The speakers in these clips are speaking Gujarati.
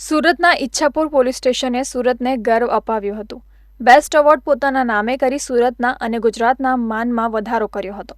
સુરતના ઈચ્છાપુર પોલીસ સ્ટેશને સુરતને ગર્વ અપાવ્યું હતું. બેસ્ટ એવોર્ડ પોતાના નામે કરી સુરતના અને ગુજરાતના માનમાં વધારો કર્યો હતો.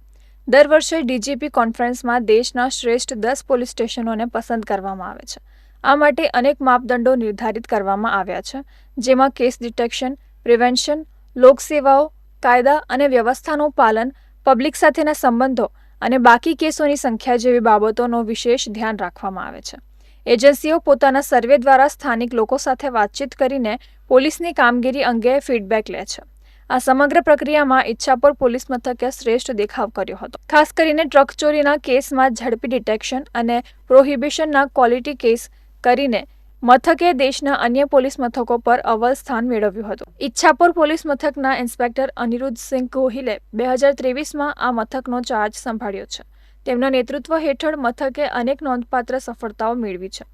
દર વર્ષે ડીજીપી કોન્ફરન્સમાં દેશના શ્રેષ્ઠ દસ પોલીસ સ્ટેશનોને પસંદ કરવામાં આવે છે. આ માટે અનેક માપદંડો નિર્ધારિત કરવામાં આવ્યા છે, જેમાં કેસ ડિટેક્શન, પ્રિવેન્શન, લોકસેવાઓ, કાયદા અને વ્યવસ્થાનું પાલન, પબ્લિક સાથેના સંબંધો અને બાકી કેસોની સંખ્યા જેવી બાબતોનો વિશેષ ધ્યાન રાખવામાં આવે છે. એજન્સીઓ પોતાના સર્વે દ્વારા સ્થાનિક લોકો સાથે વાતચીત કરીને પોલીસની કામગીરી અંગે ફીડબેક લે છે. આ સમગ્ર પ્રક્રિયામાં ઈચ્છાપુર પોલીસ મથકે શ્રેષ્ઠ દેખાવ કર્યો હતો. ખાસ કરીને ટ્રક ચોરીના કેસમાં ઝડપી ડિટેક્શન અને પ્રોહિબિશનના ક્વોલિટી કેસ કરીને મથકે દેશના અન્ય પોલીસ મથકો પર અવ્વલ સ્થાન મેળવ્યું હતું. ઈચ્છાપુર પોલીસ મથકના ઇન્સ્પેક્ટર અનિરુદ્ધસિંહ ગોહિલે બે હજાર ત્રેવીસમાં આ મથકનો ચાર્જ સંભાળ્યો છે. તેમના નેતૃત્વ હેઠળ મથકે અનેક નોંધપાત્ર સફળતાઓ મેળવી છે.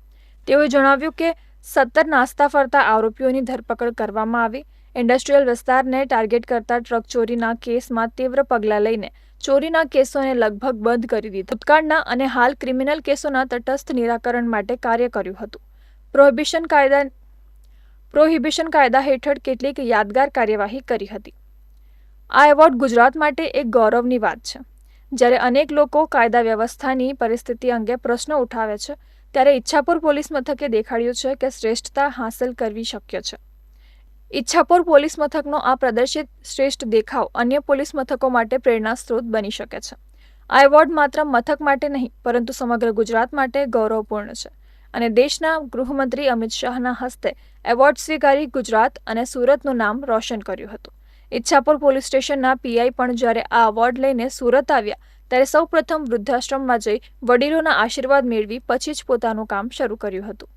તેઓએ જણાવ્યું કે, સત્તર નાસ્તા ફરતા આરોપીઓની ધરપકડ કરવામાં આવી. ઇન્ડસ્ટ્રીયલ વિસ્તારને ટાર્ગેટ કરતા ટ્રક ચોરીના કેસમાં તીવ્ર પગલાં લઈને ચોરીના કેસોને લગભગ બંધ કરી દીધા. ભૂતકાળના અને હાલ ક્રિમિનલ કેસોના તટસ્થ નિરાકરણ માટે કાર્ય કર્યું હતું. પ્રોહિબિશન કાયદા પ્રોહિબિશન કાયદા હેઠળ કેટલીક યાદગાર કાર્યવાહી કરી હતી. આ એવોર્ડ ગુજરાત માટે એક ગૌરવની વાત છે. જ્યારે અનેક લોકો કાયદા વ્યવસ્થાની પરિસ્થિતિ અંગે પ્રશ્નો ઉઠાવે છે, ત્યારે ઈચ્છાપુર પોલીસ મથકે દેખાડ્યું છે કે શ્રેષ્ઠતા હાંસલ કરવી શક્ય છે. ઈચ્છાપુર પોલીસ મથકનો આ પ્રદર્શિત શ્રેષ્ઠ દેખાવ અન્ય પોલીસ મથકો માટે પ્રેરણા સ્ત્રોત બની શકે છે. આ એવોર્ડ માત્ર મથક માટે નહીં, પરંતુ સમગ્ર ગુજરાત માટે ગૌરવપૂર્ણ છે અને દેશના ગૃહમંત્રી અમિત શાહના હસ્તે એવોર્ડ સ્વીકારી ગુજરાત અને સુરતનું નામ રોશન કર્યું હતું. ઈચ્છાપુર પોલીસ સ્ટેશનના પીઆઈ પણ જ્યારે આ એવોર્ડ લઈને સુરત આવ્યા, ત્યારે સૌપ્રથમ વૃદ્ધાશ્રમમાં જઈ વડીલોના આશીર્વાદ મેળવી પછી જ પોતાનું કામ શરૂ કર્યું હતું.